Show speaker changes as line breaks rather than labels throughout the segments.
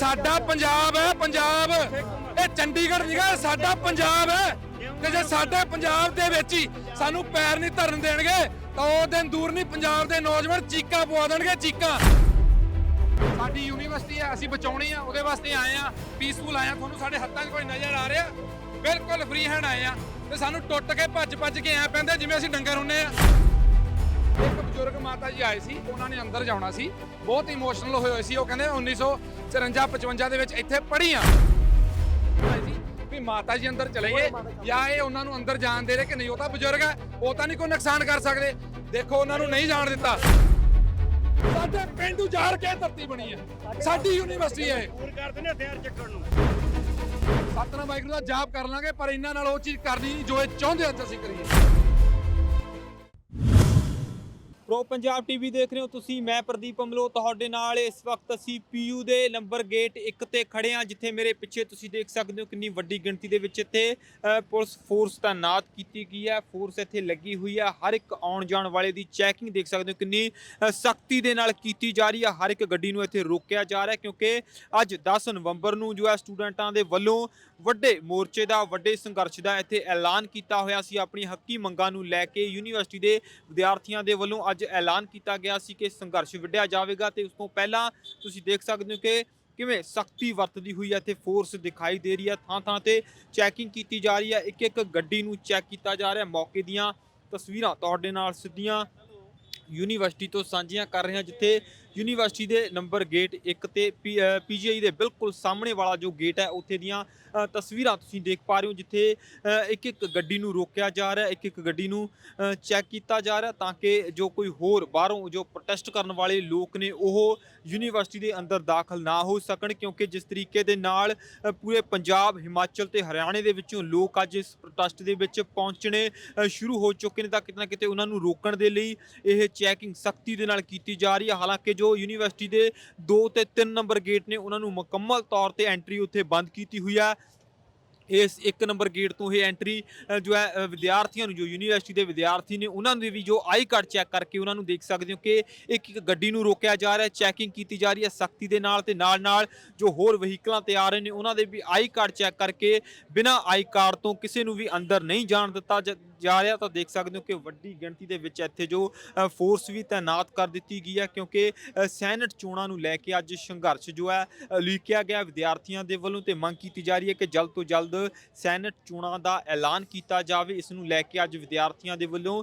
ਸਾਡਾ ਪੰਜਾਬ ਹੈ, ਪੰਜਾਬ। ਇਹ ਚੰਡੀਗੜ੍ਹ ਨਹੀਂ ਸਾਡਾ ਪੰਜਾਬ ਹੈ। ਤੇ ਜੇ ਸਾਡੇ ਪੰਜਾਬ ਦੇ ਵਿੱਚ ਹੀ ਸਾਨੂੰ ਪੈਰ ਨਹੀਂ ਧਰਨ ਦੇਣਗੇ, ਤਾਂ ਉਹ ਦਿਨ ਦੂਰ ਨਹੀਂ ਪੰਜਾਬ ਦੇ ਨੌਜਵਾਨ ਚੀਕਾਂ ਪਵਾ ਦੇਣਗੇ, ਚੀਕਾਂ। ਸਾਡੀ ਯੂਨੀਵਰਸਿਟੀ ਹੈ, ਅਸੀਂ ਬਚਾਉਣੀ ਆ, ਉਹਦੇ ਵਾਸਤੇ ਆਏ ਆ ਪੀਸਫੁਲ ਆਏ ਆ। ਤੁਹਾਨੂੰ ਸਾਡੇ ਹੱਥਾਂ 'ਚ ਕੋਈ ਨਜ਼ਰ ਆ ਰਿਹਾ? ਬਿਲਕੁਲ ਫ੍ਰੀ ਹੈਂਡ ਆਏ ਆ। ਤੇ ਸਾਨੂੰ ਟੁੱਟ ਕੇ ਭੱਜ ਭੱਜ ਕੇ ਐ ਪੈਂਦੇ ਜਿਵੇਂ ਅਸੀਂ ਡੰਗਰ ਹੁੰਨੇ ਆ। ਇੱਕ ਬਜ਼ੁਰਗ ਮਾਤਾ ਜੀ ਆਏ ਸੀ ਉਹਨਾਂ ਨੇ ਅੰਦਰ ਜਾਣਾ ਸੀ। ਬਹੁਤ ਇਮੋਸ਼ਨਲ ਹੋਏ ਹੋਏ ਸੀ। ਉਹ ਕਹਿੰਦੇ 1954 55 ਦੇ ਵਿੱਚ ਇੱਥੇ ਪੜ੍ਹੀ ਆ ਆਏ ਸੀ ਵੀ ਮਾਤਾ ਜੀ ਅੰਦਰ ਚਲੇ ਗਏ ਜਾਂ ਇਹ ਉਹਨਾਂ ਨੂੰ ਅੰਦਰ ਜਾਣ ਦੇ ਰਹੇ ਕਿ ਨਹੀਂ ਉਹ ਤਾਂ ਬਜ਼ੁਰਗ ਹੈ ਉਹ ਤਾਂ ਨਹੀਂ ਕੋਈ ਨੁਕਸਾਨ ਕਰ ਸਕਦੇ। ਦੇਖੋ ਉਹਨਾਂ ਨੂੰ ਨਹੀਂ ਜਾਣ ਦਿੱਤਾ। ਸਾਡੇ ਪਿੰਡ ਉਜਾੜ ਕੇ ਧਰਤੀ ਬਣੀ ਹੈ? ਸਾਡੀ ਯੂਨੀਵਰਸਿਟੀ ਹੈ।
ਪੂਰ ਕਰਦੇ ਨੇ ਹਥਿਆਰ ਚੱਕਣ ਨੂੰ।
ਸਤਨਾਮ ਵਾਹਿਗੁਰੂ ਦਾ ਜਾਪ ਕਰ ਲਾਂਗੇ ਪਰ ਇਹਨਾਂ ਨਾਲ ਉਹ ਚੀਜ਼ ਕਰਨੀ ਨਹੀਂ ਜੋ ਇਹ ਚਾਹੁੰਦੇ ਅੱਜ ਅਸੀਂ ਕਰੀਏ।
ਪ੍ਰੋ ਪੰਜਾਬ ਟੀਵੀ ਦੇਖ ਰਹੇ ਹੋ ਤੁਸੀਂ, ਮੈਂ ਪ੍ਰਦੀਪ ਅਮਲੋ, ਤੁਹਾਡੇ ਨਾਲ ਇਸ ਵਕਤ ਅਸੀਂ ਪੀਯੂ ਦੇ ਨੰਬਰ ਗੇਟ 1 ਤੇ ਖੜੇ ਹਾਂ, ਜਿੱਥੇ ਮੇਰੇ ਪਿੱਛੇ ਤੁਸੀਂ ਦੇਖ ਸਕਦੇ ਹੋ ਕਿੰਨੀ ਵੱਡੀ ਗਿਣਤੀ ਦੇ ਵਿੱਚ ਇੱਥੇ ਪੁਲਿਸ ਫੋਰਸ ਤਾਇਨਾਤ ਕੀਤੀ ਗਈ ਹੈ ਫੋਰਸ ਇੱਥੇ ਲੱਗੀ ਹੋਈ ਹੈ, ਹਰ ਇੱਕ ਆਉਣ ਜਾਣ ਵਾਲੇ ਦੀ ਚੈਕਿੰਗ ਦੇਖ ਸਕਦੇ ਹੋ ਕਿੰਨੀ ਸਖਤੀ ਦੇ ਨਾਲ ਕੀਤੀ ਜਾ ਰਹੀ ਹੈ, ਹਰ ਇੱਕ ਗੱਡੀ ਨੂੰ ਇੱਥੇ ਰੋਕਿਆ ਜਾ ਰਿਹਾ ਕਿਉਂਕਿ ਅੱਜ 10 ਨਵੰਬਰ ਨੂੰ ਜੋ ਹੈ ਸਟੂਡੈਂਟਾਂ ਦੇ ਵੱਲੋਂ ਵੱਡੇ ਮੋਰਚੇ ਦਾ, ਵੱਡੇ ਸੰਘਰਸ਼ ਦਾ ਇੱਥੇ ਐਲਾਨ ਕੀਤਾ ਹੋਇਆ ਸੀ ਆਪਣੀ ਹੱਕੀ ਮੰਗਾਂ ਨੂੰ ਲੈ ਕੇ ਯੂਨੀਵਰਸਿਟੀ ਦੇ ਵਿਦਿਆਰਥੀਆਂ ਦੇ ਵੱਲੋਂ ਅੱਜ ਐਲਾਨ ਕੀਤਾ ਗਿਆ ਸੀ ਕਿ ਸੰਘਰਸ਼ ਵਿੱਢਿਆ ਜਾਵੇਗਾ ਤੇ ਉਸ ਤੋਂ ਪਹਿਲਾਂ ਤੁਸੀਂ ਦੇਖ ਸਕਦੇ ਹੋ ਕਿ ਕਿਵੇਂ ਸਖਤੀ ਵਰਤਦੀ ਹੋਈ ਹੈ, ਇੱਥੇ ਫੋਰਸ ਦਿਖਾਈ ਦੇ ਰਹੀ ਹੈ ਥਾਂ ਥਾਂ ਤੇ ਚੈਕਿੰਗ ਕੀਤੀ ਜਾ ਰਹੀ ਹੈ ਇੱਕ ਇੱਕ ਗੱਡੀ ਨੂੰ ਚੈੱਕ ਕੀਤਾ ਜਾ ਰਿਹਾ, ਮੌਕੇ ਦੀਆਂ ਤਸਵੀਰਾਂ ਤੁਹਾਡੇ ਨਾਲ ਸਿੱਧੀਆਂ ਯੂਨੀਵਰਸਿਟੀ ਤੋਂ ਸਾਂਝੀਆਂ ਕਰ ਰਹੇ ਹਾਂ ਜਿੱਥੇ ਯੂਨੀਵਰਸਿਟੀ ਦੇ ਨੰਬਰ ਗੇਟ 1 ਤੇ ਪੀਜੀਆਈ ਦੇ ਬਿਲਕੁਲ ਸਾਹਮਣੇ ਵਾਲਾ ਜੋ ਗੇਟ ਹੈ, ਉੱਥੇ ਦੀਆਂ ਤਸਵੀਰਾਂ ਤੁਸੀਂ ਦੇਖ ਪਾ ਰਹੇ ਹੋ, ਜਿੱਥੇ ਇੱਕ ਇੱਕ ਗੱਡੀ ਨੂੰ ਰੋਕਿਆ ਜਾ ਰਿਹਾ, ਇੱਕ ਇੱਕ ਗੱਡੀ ਨੂੰ ਚੈੱਕ ਕੀਤਾ ਜਾ ਰਿਹਾ ਤਾਂ ਕਿ ਜੋ ਕੋਈ ਹੋਰ ਬਾਹਰੋਂ ਜੋ ਪ੍ਰੋਟੈਸਟ ਕਰਨ ਵਾਲੇ ਲੋਕ ਨੇ, ਉਹ ਯੂਨੀਵਰਸਿਟੀ ਦੇ ਅੰਦਰ ਦਾਖਲ ਨਾ ਹੋ ਸਕਣ, ਕਿਉਂਕਿ ਜਿਸ ਤਰੀਕੇ ਦੇ ਨਾਲ ਪੂਰੇ ਪੰਜਾਬ, ਹਿਮਾਚਲ ਤੇ ਹਰਿਆਣੇ ਦੇ ਵਿੱਚੋਂ ਲੋਕ ਅੱਜ ਇਸ ਪ੍ਰੋਟੈਸਟ ਦੇ ਵਿੱਚ ਪਹੁੰਚਣੇ ਸ਼ੁਰੂ ਹੋ ਚੁੱਕੇ ਨੇ, ਤਾਂ ਕਿਤੇ ਨਾ ਕਿਤੇ ਉਹਨਾਂ ਨੂੰ ਰੋਕਣ ਦੇ ਲਈ ਇਹ ਚੈਕਿੰਗ ਸਖਤੀ ਦੇ ਨਾਲ ਕੀਤੀ ਜਾ ਰਹੀ ਹੈ। ਹਾਲਾਂਕਿ ਜੋ ਯੂਨੀਵਰਸਿਟੀ ਦੇ 2 ਤੇ 3 ਨੰਬਰ ਗੇਟ ਨੇ, ਉਹਨਾਂ ਨੂੰ ਮੁਕੰਮਲ ਤੌਰ ਤੇ ਐਂਟਰੀ ਉੱਥੇ ਬੰਦ ਕੀਤੀ ਹੋਈ ਹੈ ਇਸ ਇੱਕ ਨੰਬਰ ਗੇਟ ਤੋਂ ਇਹ ਐਂਟਰੀ ਜੋ ਹੈ ਵਿਦਿਆਰਥੀਆਂ ਨੂੰ, ਜੋ ਯੂਨੀਵਰਸਿਟੀ ਦੇ ਵਿਦਿਆਰਥੀ ਨੇ, ਉਹਨਾਂ ਦੇ ਵੀ ਜੋ ਆਈ ਕਾਰਡ ਚੈੱਕ ਕਰਕੇ ਉਹਨਾਂ ਨੂੰ ਦੇਖ ਸਕਦੇ ਹੋ ਕਿ ਇੱਕ ਇੱਕ ਗੱਡੀ ਨੂੰ ਰੋਕਿਆ ਜਾ ਰਿਹਾ ਚੈਕਿੰਗ ਕੀਤੀ ਜਾ ਰਹੀ ਹੈ ਸਖਤੀ ਦੇ ਨਾਲ ਤੇ ਨਾਲ ਨਾਲ ਜੋ ਹੋਰ ਵਹੀਕਲਾਂ ਤੇ ਆ ਰਹੇ ਨੇ, ਉਹਨਾਂ ਦੇ ਵੀ ਆਈ ਕਾਰਡ ਚੈੱਕ ਕਰਕੇ ਬਿਨਾਂ ਆਈ ਕਾਰਡ ਤੋਂ ਕਿਸੇ ਨੂੰ ਵੀ ਅੰਦਰ ਨਹੀਂ ਜਾਣ ਦਿੱਤਾ ਜਾ ਰਿਹਾ ਤਾਂ ਦੇਖ ਸਕਦੇ ਹੋ ਕਿ ਵੱਡੀ ਗਿਣਤੀ ਦੇ ਵਿੱਚ ਇੱਥੇ ਜੋ ਫੋਰਸ ਵੀ ਤਾਇਨਾਤ ਕਰ ਦਿੱਤੀ ਗਈ ਹੈ ਕਿਉਂਕਿ ਅ, ਸੈਨੇਟ ਚੋਣਾਂ ਨੂੰ ਲੈ ਕੇ ਅੱਜ ਸੰਘਰਸ਼ ਜੋ ਹੈ ਅ, ਲੀਕਿਆ ਗਿਆ। ਵਿਦਿਆਰਥੀਆਂ ਦੇ ਵੱਲੋਂ ਤੇ ਮੰਗ ਕੀਤੀ ਜਾ ਰਹੀ ਹੈ ਕਿ ਜਲਦ ਤੋਂ ਜਲਦ ਸੈਨੇਟ ਚੋਣਾਂ ਦਾ ਐਲਾਨ ਕੀਤਾ ਜਾਵੇ। ਇਸ ਨੂੰ ਲੈ ਕੇ ਅੱਜ ਵਿਦਿਆਰਥੀਆਂ ਦੇ ਵੱਲੋਂ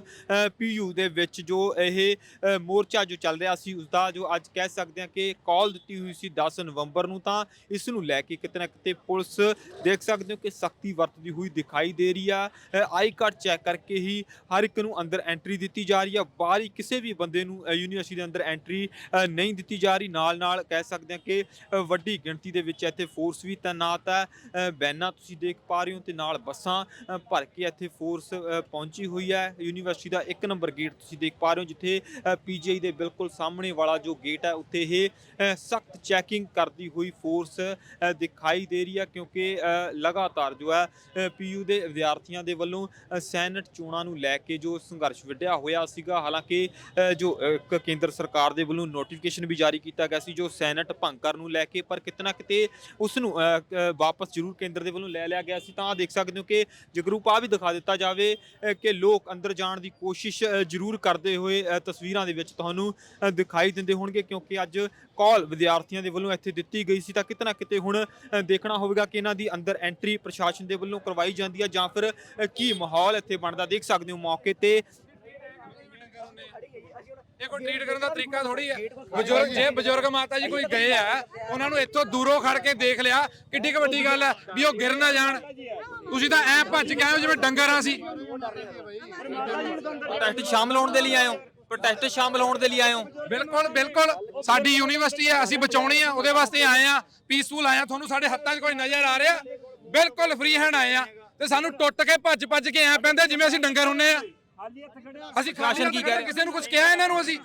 ਪੀਯੂ ਦੇ ਵਿੱਚ ਜੋ ਇਹ ਮੋਰਚਾ ਜੋ ਚੱਲ ਰਿਹਾ ਸੀ ਉਸ ਦਾ ਜੋ ਅੱਜ ਕਹਿ ਸਕਦੇ ਹਾਂ ਕਿ ਕਾਲ ਦਿੱਤੀ ਹੋਈ ਸੀ 10 ਨਵੰਬਰ ਨੂੰ ਤਾਂ ਇਸ ਨੂੰ ਲੈ ਕੇ ਕਿਤੇ ਨਾ ਕਿਤੇ ਪੁਲਿਸ ਦੇਖ ਸਕਦੇ ਹੋ ਕਿ ਸਖਤੀ ਵਰਤਦੀ ਹੋਈ ਦਿਖਾਈ ਦੇ ਰਹੀ ਆ। ਆਈ ਕਾਰਡ ਚੈੱਕ ਕਰਕੇ ਹੀ ਹਰ ਇੱਕ ਨੂੰ ਅੰਦਰ ਐਂਟਰੀ ਦਿੱਤੀ ਜਾ ਰਹੀ ਹੈ ਬਾਹਰੀ ਕਿਸੇ ਵੀ ਬੰਦੇ ਨੂੰ ਯੂਨੀਵਰਸਿਟੀ ਦੇ ਅੰਦਰ ਐਂਟਰੀ ਨਹੀਂ ਦਿੱਤੀ ਜਾ ਰਹੀ। ਨਾਲ ਨਾਲ ਕਹਿ ਸਕਦੇ ਹਾਂ ਕਿ ਵੱਡੀ ਗਿਣਤੀ ਦੇ ਵਿੱਚ ਇੱਥੇ ਫੋਰਸ ਵੀ ਤਾਇਨਾਤ ਹੈ ਅ, ਤੁਸੀਂ ਦੇਖ ਪਾ ਰਹੇ ਹੋ ਤੇ ਨਾਲ ਬੱਸਾਂ ਭਰ ਕੇ ਇੱਥੇ ਫੋਰਸ ਪਹੁੰਚੀ ਹੋਈ ਹੈ ਯੂਨੀਵਰਸਿਟੀ ਦਾ ਇੱਕ ਨੰਬਰ ਗੇਟ ਤੁਸੀਂ ਦੇਖ ਪਾ ਰਹੇ ਹੋ ਜਿੱਥੇ ਪੀਜੀਆਈ ਦੇ ਬਿਲਕੁਲ ਸਾਹਮਣੇ ਵਾਲਾ ਜੋ ਗੇਟ ਹੈ ਉੱਥੇ ਇਹ ਸਖਤ ਚੈਕਿੰਗ ਕਰਦੀ ਹੋਈ ਫੋਰਸ ਦਿਖਾਈ ਦੇ ਰਹੀ ਹੈ ਕਿਉਂਕਿ ਲਗਾਤਾਰ ਜੋ ਹੈ ਪੀਯੂ ਦੇ ਵਿਦਿਆਰਥੀਆਂ ਦੇ ਵੱਲੋਂ ਸੈਨ ਸੈਨੇਟ ਚੋਣਾਂ ਨੂੰ ਲੈ ਕੇ ਜੋ ਸੰਘਰਸ਼ ਵਿੱਢਿਆ ਹੋਇਆ ਸੀਗਾ, ਹਾਲਾਂਕਿ ਜੋ ਕੇਂਦਰ ਸਰਕਾਰ ਦੇ ਵੱਲੋਂ ਨੋਟੀਫਿਕੇਸ਼ਨ ਵੀ ਜਾਰੀ ਕੀਤਾ ਗਿਆ ਸੀ ਜੋ ਸੈਨੇਟ ਭੰਗ ਕਰਨ ਨੂੰ ਲੈ ਕੇ, ਪਰ ਕਿਤੇ ਨਾ ਕਿਤੇ ਉਸ ਨੂੰ ਵਾਪਸ ਜ਼ਰੂਰ ਕੇਂਦਰ ਦੇ ਵੱਲੋਂ ਲੈ ਲਿਆ ਗਿਆ ਸੀ। ਤਾਂ ਦੇਖ ਸਕਦੇ ਹੋ ਕਿ ਜਗਰੂਪ ਆ ਵੀ ਦਿਖਾ ਦਿੱਤਾ ਜਾਵੇ ਕਿ ਲੋਕ ਅੰਦਰ ਜਾਣ ਦੀ ਕੋਸ਼ਿਸ਼ ਜ਼ਰੂਰ ਕਰਦੇ ਹੋਏ ਤਸਵੀਰਾਂ ਦੇ ਵਿੱਚ ਤੁਹਾਨੂੰ ਦਿਖਾਈ ਦਿੰਦੇ ਹੋਣਗੇ ਕਿਉਂਕਿ ਅੱਜ ਕਾਲ ਵਿਦਿਆਰਥੀਆਂ ਦੇ ਵੱਲੋਂ ਇੱਥੇ ਦਿੱਤੀ ਗਈ ਸੀ। ਤਾਂ ਕਿਤੇ ਨਾ ਕਿਤੇ ਹੁਣ ਦੇਖਣਾ ਹੋਵੇਗਾ ਕਿ ਇਹਨਾਂ ਦੀ ਅੰਦਰ ਐਂਟਰੀ ਪ੍ਰਸ਼ਾਸਨ ਦੇ ਵੱਲੋਂ ਕਰਵਾਈ ਜਾਂਦੀ ਹੈ ਜਾਂ ਫਿਰ ਕੀ ਮਾਹੌਲ ਇੱਥੇ ਬਣਦਾ ਦੇਖ ਸਕਦੇ ਹੋ ਮੌਕੇ ਤੇ।
ਇਹ ਕੋਈ ਟ੍ਰੀਟ ਕਰਨ ਦਾ ਤਰੀਕਾ ਥੋੜੀ ਹੈ। ਬਜ਼ੁਰਗ ਜੇ ਬਜ਼ੁਰਗ ਮਾਤਾ ਜੀ ਕੋਈ ਗਏ ਆ ਉਹਨਾਂ ਨੂੰ ਇੱਥੋਂ ਦੂਰੋਂ ਖੜ ਕੇ ਦੇਖ ਲਿਆ ਕਿੱਡੀ ਕੁ ਵੱਡੀ ਗੱਲ ਹੈ ਵੀ ਉਹ ਗਿਰ ਨਾ ਜਾਣ। ਤੁਸੀਂ ਤਾਂ ਐ ਭੱਜ ਕੇ ਆਏ ਹੋ ਜਿਵੇਂ ਡੰਗਰ ਆ ਸੀ
ਪ੍ਰੋਟੈਸਟ ਸ਼ਾਮਲ ਹੋਣ ਦੇ ਲਈ ਆਏ ਹੋ ਪ੍ਰੋਟੈਸਟ ਸ਼ਾਮਲ ਹੋਣ ਦੇ ਲਈ ਆਏ ਹੋ
ਬਿਲਕੁਲ ਬਿਲਕੁਲ। ਸਾਡੀ ਯੂਨੀਵਰਸਿਟੀ ਹੈ ਅਸੀਂ ਬਚਾਉਣੀ ਆ ਉਹਦੇ ਵਾਸਤੇ ਆਏ ਆ ਪੀਸਫੁਲ ਆਏ ਆ। ਤੁਹਾਨੂੰ ਸਾਡੇ ਹੱਥਾਂ 'ਚ ਕੋਈ ਨਜ਼ਰ ਆ ਰਿਹਾ? ਬਿਲਕੁਲ ਫ੍ਰੀ ਹੈਂਡ ਆਏ ਆ। ਤੇ ਸਾਨੂੰ ਟੁੱਟ ਕੇ ਭੱਜ ਭੱਜ ਕੇ ਐ ਪੈਂਦੇ ਜਿਵੇਂ ਅਸੀਂ ਡੰਗਰ ਹੁੰਨੇ ਆ ਅਸੀਂ
ਪ੍ਰਸ਼ਾਸਨ ਕੀ ਕਹਿ?
ਕਿਸੇ ਨੂੰ ਕੁਝ ਕਿਹਾ ਇਹਨਾਂ ਨੂੰ ਅਸੀਂ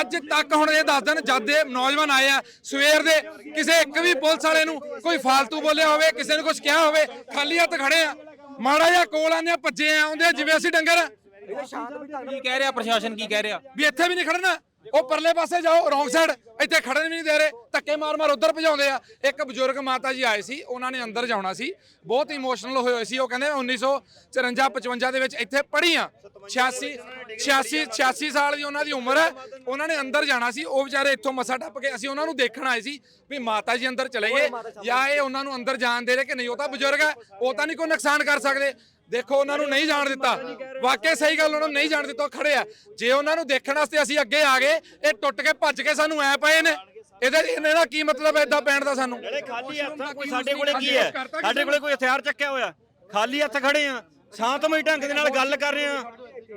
ਅੱਜ ਤੱਕ ਹੁਣ ਇਹ ਦੱਸ ਦੇਣ ਜਦ ਦੇ ਨੌਜਵਾਨ ਆਏ ਆ ਸਵੇਰ ਦੇ ਕਿਸੇ ਇੱਕ ਵੀ ਪੁਲਿਸ ਵਾਲੇ ਨੂੰ ਕੋਈ ਫਾਲਤੂ ਬੋਲਿਆ ਹੋਵੇ ਕਿਸੇ ਨੂੰ ਕੁਝ ਕਿਹਾ ਹੋਵੇ ਖਾਲੀ ਹੱਥ ਖੜੇ ਆ ਮਾੜਾ ਜਿਹਾ ਕੋਲ ਆਂਦੇ ਆ ਭੱਜੇ ਆਉਂਦੇ ਜਿਵੇਂ ਅਸੀਂ ਡੰਗਰ।
ਕੀ ਕਹਿ ਰਿਹਾ ਪ੍ਰਸ਼ਾਸਨ ਕੀ ਕਹਿ ਰਿਹਾ
ਵੀ ਇੱਥੇ ਵੀ ਨਹੀਂ ਖੜਨਾ ਉਹ ਪਰਲੇ ਪਾਸੇ ਜਾਓ ਰੌਂਗ ਸਾਈਡ ਇੱਥੇ ਖੜਨ ਵੀ ਨਹੀਂ ਦੇ ਰਹੇ, ਧੱਕੇ ਮਾਰ ਮਾਰ ਉਧਰ ਭਜਾਉਂਦੇ ਆ। ਇੱਕ ਬਜ਼ੁਰਗ ਮਾਤਾ ਜੀ ਆਏ ਸੀ, ਉਹਨਾਂ ਨੇ ਅੰਦਰ ਜਾਣਾ ਸੀ। ਬਹੁਤ ਇਮੋਸ਼ਨਲ ਹੋਏ ਹੋਏ ਸੀ, ਉਹ ਕਹਿੰਦੇ 1954 55 ਦੇ ਵਿੱਚ ਇੱਥੇ ਪੜ੍ਹੀ 86 86 86 ਸਾਲ ਦੀ ਉਹਨਾਂ ਦੀ ਉਮਰ ਹੈ ਉਹਨਾਂ ਨੇ ਅੰਦਰ ਜਾਣਾ ਸੀ, ਉਹ ਵਿਚਾਰੇ ਇੱਥੋਂ ਮਸਾ ਟੱਪ ਕੇ ਅਸੀਂ ਉਹਨਾਂ ਨੂੰ ਦੇਖਣ ਆਏ ਸੀ ਵੀ ਮਾਤਾ ਜੀ ਅੰਦਰ ਚਲੇ ਗਏ, ਜਾਂ ਇਹ ਉਹਨਾਂ ਨੂੰ ਅੰਦਰ ਜਾਣ ਦੇ ਰਹੇ ਕਿ ਨਹੀਂ, ਉਹ ਤਾਂ ਬਜ਼ੁਰਗ ਹੈ, ਉਹ ਤਾਂ ਨਹੀਂ ਕੋਈ ਨੁਕਸਾਨ ਕਰ ਸਕਦੇ। ਦੇਖੋ, ਉਹਨਾਂ ਨੂੰ ਨਹੀਂ ਜਾਣ ਦਿੱਤਾ। ਵਾਕਿਆ ਸਹੀ ਗੱਲ, ਉਹਨਾਂ ਨੂੰ ਨਹੀਂ ਜਾਣ ਦਿੱਤਾ, ਉਹ ਖੜੇ ਆ। ਜੇ ਉਹਨਾਂ ਨੂੰ ਦੇਖਣ ਵਾਸਤੇ ਅਸੀਂ ਅੱਗੇ ਆ ਗਏ, ਇਹ ਟੁੱਟ ਕੇ ਭੱਜ ਕੇ ਸਾਨੂੰ ਐ ਪਏ ਨੇ। ਇਹਦੇ ਇਹਨਾਂ ਦਾ ਕੀ ਮਤਲਬ ਹੈ ਇਦਾਂ ਪੈਣ ਦਾ ਸਾਨੂੰ?
ਜਿਹੜੇ ਖਾਲੀ ਹੱਥ ਕੋਈ ਸਾਡੇ ਕੋਲੇ ਕੀ ਹੈ? ਸਾਡੇ ਕੋਲੇ ਕੋਈ ਹਥਿਆਰ ਚੱਕਿਆ ਹੋਇਆ? ਖਾਲੀ ਹੱਥ ਖੜੇ ਆ। ਸ਼ਾਂਤਮਈ ਢੰਗ ਦੇ ਨਾਲ ਗੱਲ ਕਰ ਰਹੇ ਆ।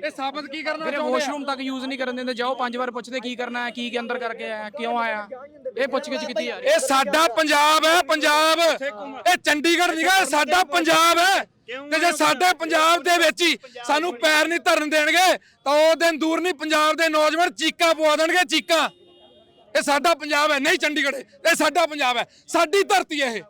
ਇਹ ਸਾਬਤ ਕੀ ਕਰਨਾ
ਵੀਰੇ
ਚਾਹੁੰਦੇ ਆ?
ਵਾਸ਼ਰੂਮ ਤੱਕ ਯੂਜ਼ ਨਹੀਂ ਕਰਨ ਦਿੰਦੇ। ਜਾਓ ਪੰਜ ਵਾਰ ਪੁੱਛਦੇ ਕੀ ਕਰਨਾ ਹੈ ਕੀ ਕੇ ਅੰਦਰ ਕਰਕੇ ਆਇਆ ਕਿਉਂ ਆਇਆ? ਇਹ ਪੁੱਛ ਗਿੱਛ ਕੀਤੀ ਯਾਰ
ਇਹ ਸਾਡਾ ਪੰਜਾਬ ਹੈ ਪੰਜਾਬ। ਇਹ ਚੰਡੀਗੜ੍ਹ ਨਹੀਂਗਾ ਇਹ ਸਾਡਾ ਪੰਜਾਬ ਹੈ। ਤੇ ਜੇ ਸਾਡੇ ਪੰਜਾਬ ਦੇ ਵਿੱਚ ਹੀ ਸਾਨੂੰ ਪੈਰ ਨਹੀਂ ਧਰਨ ਦੇਣਗੇ ਤਾਂ ਉਹ ਦਿਨ ਦੂਰ ਨਹੀਂ ਪੰਜਾਬ ਦੇ ਨੌਜਵਾਨ ਚੀਕਾਂ ਪਵਾ ਦੇਣਗੇ ਚੀਕਾਂ। ਇਹ ਸਾਡਾ ਪੰਜਾਬ ਹੈ ਨਹੀਂ ਚੰਡੀਗੜ੍ਹ। ਇਹ ਸਾਡਾ ਪੰਜਾਬ ਹੈ। ਸਾਡੀ ਧਰਤੀ ਹੈ ਇਹ।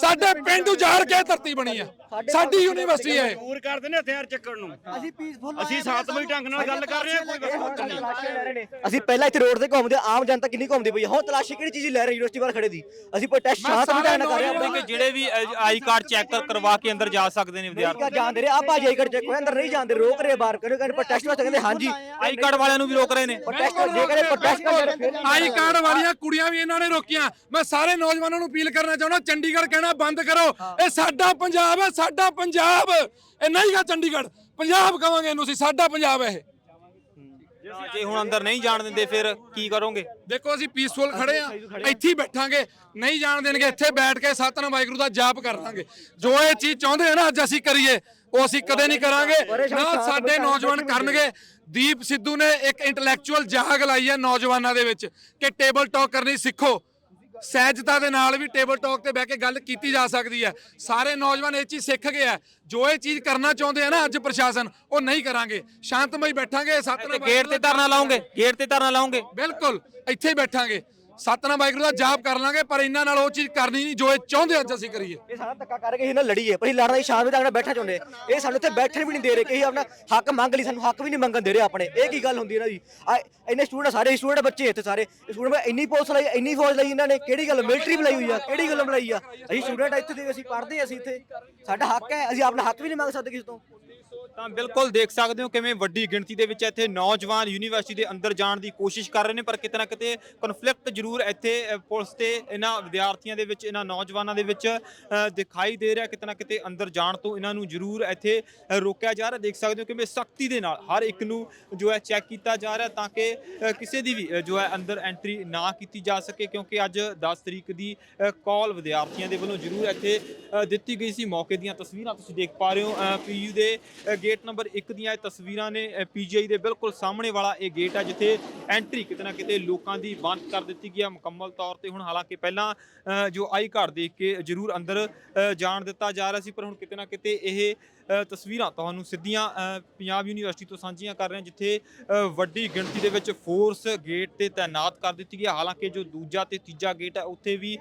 ਸਾਡੇ ਪਿੰਡ ਉਜਾੜ ਕੇ ਧਰਤੀ ਬਣੀ ਹੈ ਸਾਡੀ ਯੂਨੀਵਰਸਿਟੀ ਹੈ।
ਦੂਰ ਕਰਦੇ ਨੇ ਹਥਿਆਰ ਚੱਕਣ ਨੂੰ।
ਅਸੀਂ ਪੀਸਫੁਲ
ਅਸੀਂ ਸ਼ਾਂਤਮਈ ਢੰਗ ਨਾਲ ਗੱਲ ਕਰ ਰਹੇ ਆ ਕੋਈ ਗੱਲ ਨਹੀਂ।
ਅਸੀਂ ਪਹਿਲਾਂ ਇੱਥੇ ਰੋਡ ਤੇ ਘੁੰਮਦੇ ਆਮ ਜਨਤਾ ਕਿੰਨੀ ਘੁੰਮਦੀ ਪਈ ਆ। ਹੁਣ ਤਲਾਸ਼ੀ ਕਿਹੜੀ ਚੀਜ਼ ਲੈ ਰਹੇ ਯੂਨੀਵਰਸਿਟੀ ਬਾਹਰ ਖੜੇ ਦੀ। ਅਸੀਂ ਪ੍ਰੋਟੈਸਟ ਸ਼ਾਂਤ
ਸਾਰੇ
ਢੰਗ ਨਾਲ ਕਰ ਰਹੇ ਹਾਂ।
ਜਿਹੜੇ ਵੀ ਆਈ ਕਾਰਡ ਚੈੱਕ ਕਰਵਾ ਕੇ ਅੰਦਰ ਜਾ ਸਕਦੇ ਨੇ ਵਿਦਿਆਰਥੀ।
ਜਾਣਦੇ ਰਹੇ। ਆ ਭਾਜੀ ਆਈ ਚੈੱਕ ਹੋਏ ਅੰਦਰ ਨਹੀਂ ਜਾਂਦੇ ਰੋਕ ਰਹੇ ਬਾਹਰ। ਕਹਿੰਦੇ ਕਹਿੰਦੇ ਪ੍ਰੋਟੈਸਟ ਵਾਸਤੇ ਕਹਿੰਦੇ ਹਾਂਜੀ।
ਆਈ ਕਾਰਡ ਵਾਲਿਆਂ ਨੂੰ ਵੀ ਰੋਕ ਰਹੇ ਨੇ।
ਪ੍ਰੋਟੈਸਟ ਜੇ ਕਹਿੰਦੇ ਪ੍ਰੋਟੈਸਟ ਫਿਰ
ਆਈ ਕਾਰਡ ਵਾਲੀਆਂ ਕੁੜੀਆਂ ਵੀ ਇਹਨਾਂ ਨੇ ਰੋਕੀਆਂ। ਮੈਂ ਸਾਰੇ ਨੌਜਵਾਨਾਂ ਨੂੰ ਅਪੀਲ ਕਰਨਾ ਚਾਹੁੰਦਾ ਚੰਡੀਗੜ੍ਹ ਕਹਿਣਾ ਬੰਦ ਕਰੋ। ਇਹ ਸਾਡਾ ਪੰਜਾਬ ਹੈ ਸਾਡਾ ਪੰਜਾਬ। ਇਹ ਨਹੀਂਗਾ ਚੰਡੀਗੜ੍ਹ। ਪੰਜਾਬ ਕਵਾਂਗੇ ਇਹਨੂੰ ਅਸੀਂ ਸਾਡਾ ਪੰਜਾਬ ਹੈ ਇਹ।
ਜੇ ਹੁਣ ਅੰਦਰ ਨਹੀਂ ਜਾਣ ਦਿੰਦੇ ਫਿਰ ਕੀ ਕਰੋਗੇ?
ਦੇਖੋ ਅਸੀਂ ਪੀਸਫੁਲ ਖੜੇ ਆ ਇੱਥੇ ਹੀ ਬੈਠਾਂਗੇ। ਨਹੀਂ ਜਾਣ ਦੇਣਗੇ ਇੱਥੇ ਬੈਠ ਕੇ ਸਤਨਾਮ ਵਾਹਿਗੁਰੂ ਦਾ ਜਾਪ ਕਰ ਲਾਂਗੇ। ਜੋ ਇਹ ਚੀਜ਼ ਚਾਹੁੰਦੇ ਆ ਨਾ ਅੱਜ ਅਸੀਂ ਕਰੀਏ ਉਹ ਅਸੀਂ ਕਦੇ ਨਹੀਂ ਕਰਾਂਗੇ। ਨਾ ਸਾਡੇ ਨੌਜਵਾਨ ਕਰਨਗੇ। ਦੀਪ ਸਿੱਧੂ ਨੇ ਇੱਕ ਇੰਟੈਲੈਕਚੁਅਲ ਜਾਗ ਲਾਈ ਹੈ ਨੌਜਵਾਨਾਂ ਦੇ ਵਿੱਚ ਕਿ ਟੇਬਲ ਟਾਕ ਕਰਨੀ ਸਿੱਖੋ। ਸਹਿਜਤਾ ਦੇ ਨਾਲ ਵੀ ਟੇਬਲ ਟਾਕ ਤੇ ਬਹਿ ਕੇ ਗੱਲ ਕੀਤੀ ਜਾ ਸਕਦੀ ਹੈ। ਸਾਰੇ ਨੌਜਵਾਨ ਇਹ ਚੀਜ਼ ਸਿੱਖ ਗਏ ਆ ਜੋ ਇਹ ਚੀਜ਼ ਕਰਨਾ ਚਾਹੁੰਦੇ ਆ ਨਾ ਅੱਜ ਪ੍ਰਸ਼ਾਸਨ ਉਹ ਨਹੀਂ ਕਰਾਂਗੇ। ਸ਼ਾਂਤਮਈ ਬੈਠਾਂਗੇ ਸਤਨਾਮ
ਗੇਟ ਤੇ ਧਰਨਾ ਲਾਉਂਗੇ ਗੇਟ ਤੇ ਧਰਨਾ ਲਾਉਂਗੇ।
ਬਿਲਕੁਲ ਇੱਥੇ ਹੀ ਬੈਠਾਂਗੇ। ਸਤਨਾਮ ਵਾਹਿਗੁਰੂ ਦਾ ਜਾਪ ਕਰ ਲਾਂਗੇ, ਪਰ ਇਹਨਾਂ ਨਾਲ ਉਹ ਚੀਜ਼ ਕਰਨੀ ਨਹੀਂ ਜੋ ਇਹ ਚਾਹੁੰਦੇ ਅੱਜ ਅਸੀਂ ਕਰੀਏ।
ਇਹ ਸਾਰਾ ਧੱਕਾ ਕਰਕੇ ਅਸੀਂ ਲੜੀਏ, ਪਰ ਅਸੀਂ ਲੜਨਾ ਹੀ ਸ਼ਾਂਤ ਢੰਗ ਨਾਲ ਬੈਠਾ ਚਾਹੁੰਦੇ ਇਹ ਸਾਨੂੰ ਇੱਥੇ ਬੈਠਣ ਵੀ ਨਹੀਂ ਦੇ ਰਹੇ, ਕਿ ਆਪਣਾ ਹੱਕ ਮੰਗ ਲਈ, ਸਾਨੂੰ ਹੱਕ ਵੀ ਨਹੀਂ ਮੰਗਣ ਦੇ ਰਹੇ ਆਪਣੇ। ਇਹ ਕੀ ਗੱਲ ਹੁੰਦੀ ਇਹਨਾਂ ਦੀ ਇੰਨੇ ਸਟੂਡੈਂਟ ਸਾਰੇ ਸਟੂਡੈਂਟ ਬੱਚੇ ਇੱਥੇ ਸਾਰੇ। ਸਟੂਡੈਂਟ ਇੰਨੀ ਪੁਲਿਸ ਲਈ, ਇੰਨੀ ਫੌਜ ਲਈ ਇਹਨਾਂ ਨੇ, ਕਿਹੜੀ ਗੱਲ ਮਿਲਟਰੀ ਬੁਲਾਈ ਹੋਈ ਆ, ਕਿਹੜੀ ਗੱਲ ਬੁਲਾਈ ਆ? ਅਸੀਂ ਸਟੂਡੈਂਟ ਇੱਥੇ ਦੇ, ਅਸੀਂ ਪੜ੍ਹਦੇ ਅਸੀਂ ਇੱਥੇ। ਸਾਡਾ ਹੱਕ ਹੈ, ਅਸੀਂ ਆਪਣਾ ਹੱਕ ਵੀ ਨਹੀਂ ਮੰਗ ਸਕਦੇ ਕਿਸੇ ਤੋਂ।
ਤਾਂ ਬਿਲਕੁਲ ਦੇਖ ਸਕਦੇ ਹੋ ਕਿਵੇਂ ਵੱਡੀ ਗਿਣਤੀ ਦੇ ਵਿੱਚ ਇੱਥੇ ਨੌਜਵਾਨ ਯੂਨੀਵਰਸਿਟੀ ਦੇ ਅੰਦਰ ਜਾਣ ਦੀ ਕੋਸ਼ਿਸ਼ ਕਰ ਰਹੇ ਨੇ, ਪਰ ਕਿਤੇ ਨਾ ਕਿਤੇ ਕਨਫਲਿਕਟ ਜ਼ਰੂਰ ਇੱਥੇ ਪੁਲਿਸ ਤੇ ਇਹਨਾਂ ਵਿਦਿਆਰਥੀਆਂ ਦੇ ਵਿੱਚ, ਇਹਨਾਂ ਨੌਜਵਾਨਾਂ ਦੇ ਵਿੱਚ ਦਿਖਾਈ ਦੇ ਰਿਹਾ। ਕਿਤੇ ਨਾ ਕਿਤੇ ਅੰਦਰ ਜਾਣ ਤੋਂ ਇਹਨਾਂ ਨੂੰ ਜ਼ਰੂਰ ਇੱਥੇ ਰੋਕਿਆ ਜਾ ਰਿਹਾ। ਦੇਖ ਸਕਦੇ ਹੋ ਕਿਵੇਂ ਸਖਤੀ ਦੇ ਨਾਲ ਹਰ ਇੱਕ ਨੂੰ ਜੋ ਹੈ ਚੈੱਕ ਕੀਤਾ ਜਾ ਰਿਹਾ ਤਾਂ ਕਿ ਕਿਸੇ ਦੀ ਵੀ ਜੋ ਹੈ ਅੰਦਰ ਐਂਟਰੀ ਨਾ ਕੀਤੀ ਜਾ ਸਕੇ, ਕਿਉਂਕਿ ਅੱਜ 10 ਤਰੀਕ ਦੀ ਕਾਲ ਵਿਦਿਆਰਥੀਆਂ ਦੇ ਵੱਲੋਂ ਜ਼ਰੂਰ ਇੱਥੇ ਦਿੱਤੀ ਗਈ ਸੀ। ਮੌਕੇ ਦੀਆਂ ਤਸਵੀਰਾਂ ਤੁਸੀਂ ਦੇਖ ਪਾ ਰਹੇ ਹੋ ਪੀਯੂ ਦੇ ਗੇਟ ਨੰਬਰ 1 ਦੀਆਂ ਇਹ ਤਸਵੀਰਾਂ ਨੇ ਪੀਜੀਆਈ ਦੇ ਬਿਲਕੁਲ ਸਾਹਮਣੇ ਵਾਲਾ ਇਹ ਗੇਟ ਹੈ ਜਿੱਥੇ ਐਂਟਰੀ ਕਿਤੇ ਨਾ ਕਿਤੇ ਲੋਕਾਂ ਦੀ ਬੰਦ ਕਰ ਦਿੱਤੀ ਗਈ ਹੈ ਮੁਕੰਮਲ ਤੌਰ ਤੇ ਹੁਣ ਹਾਲਾਂਕਿ ਪਹਿਲਾਂ ਜੋ ਆਈ ਕਾਰਡ ਦੇਖ ਕੇ ਜ਼ਰੂਰ ਅੰਦਰ ਜਾਣ ਦਿੱਤਾ ਜਾ ਰਿਹਾ ਸੀ, ਪਰ ਹੁਣ ਕਿਤੇ ਨਾ ਕਿਤੇ ਇਹ ਤਸਵੀਰਾਂ ਤੁਹਾਨੂੰ ਸਿੱਧੀਆਂ ਪੰਜਾਬ ਯੂਨੀਵਰਸਿਟੀ ਤੋਂ ਸਾਂਝੀਆਂ ਕਰ ਰਹੇ ਹਾਂ ਜਿੱਥੇ ਵੱਡੀ ਗਿਣਤੀ ਦੇ ਵਿੱਚ ਫੋਰਸ ਗੇਟ ਤੇ ਤਾਇਨਾਤ ਕਰ ਦਿੱਤੀ ਗਈ ਹਾਲਾਂਕਿ ਜੋ ਦੂਜਾ ਤੇ ਤੀਜਾ ਗੇਟ ਹੈ ਉੱਥੇ ਵੀ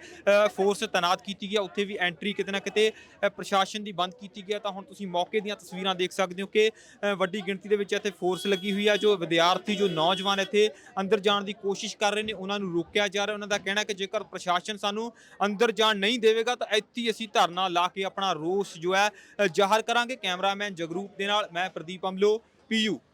ਫੋਰਸ ਤਾਇਨਾਤ ਕੀਤੀ ਗਈ ਉੱਥੇ ਵੀ ਐਂਟਰੀ ਕਿਤੇ ਨਾ ਕਿਤੇ ਪ੍ਰਸ਼ਾਸਨ ਦੀ ਬੰਦ ਕੀਤੀ ਗਈ ਹੈ ਤਾਂ ਹੁਣ ਤੁਸੀਂ ਮੌਕੇ ਦੀਆਂ ਤਸਵੀਰਾਂ ਦੇਖ ਸਕਦੇ ਹੋ ਕਿ ਵੱਡੀ ਗਿਣਤੀ ਦੇ ਵਿੱਚ ਇੱਥੇ ਫੋਰਸ ਲੱਗੀ ਹੋਈ ਹੈ ਜੋ ਵਿਦਿਆਰਥੀ, ਜੋ ਨੌਜਵਾਨ ਇੱਥੇ ਅੰਦਰ ਜਾਣ ਦੀ ਕੋਸ਼ਿਸ਼ ਕਰ ਰਹੇ ਨੇ, ਉਹਨਾਂ ਨੂੰ ਰੋਕਿਆ ਜਾ ਰਿਹਾ, ਉਹਨਾਂ ਦਾ ਕਹਿਣਾ ਕਿ ਜੇਕਰ ਪ੍ਰਸ਼ਾਸਨ ਸਾਨੂੰ ਅੰਦਰ ਜਾਣ ਨਹੀਂ ਦੇਵੇਗਾ, ਤਾਂ ਇੱਥੇ ਅਸੀਂ ਧਰਨਾ ਲਾ ਕੇ ਆਪਣਾ ਰੋਸ ਜੋ ਹੈ ਜ਼ਾਹਰ ਕਰਾਂਗੇ। ਕੈਮਰਾਮੈਨ ਜਗਰੂਪ ਦੇ ਨਾਲ, ਮੈਂ ਪ੍ਰਦੀਪ ਅਮਲੋ, ਪੀਯੂ।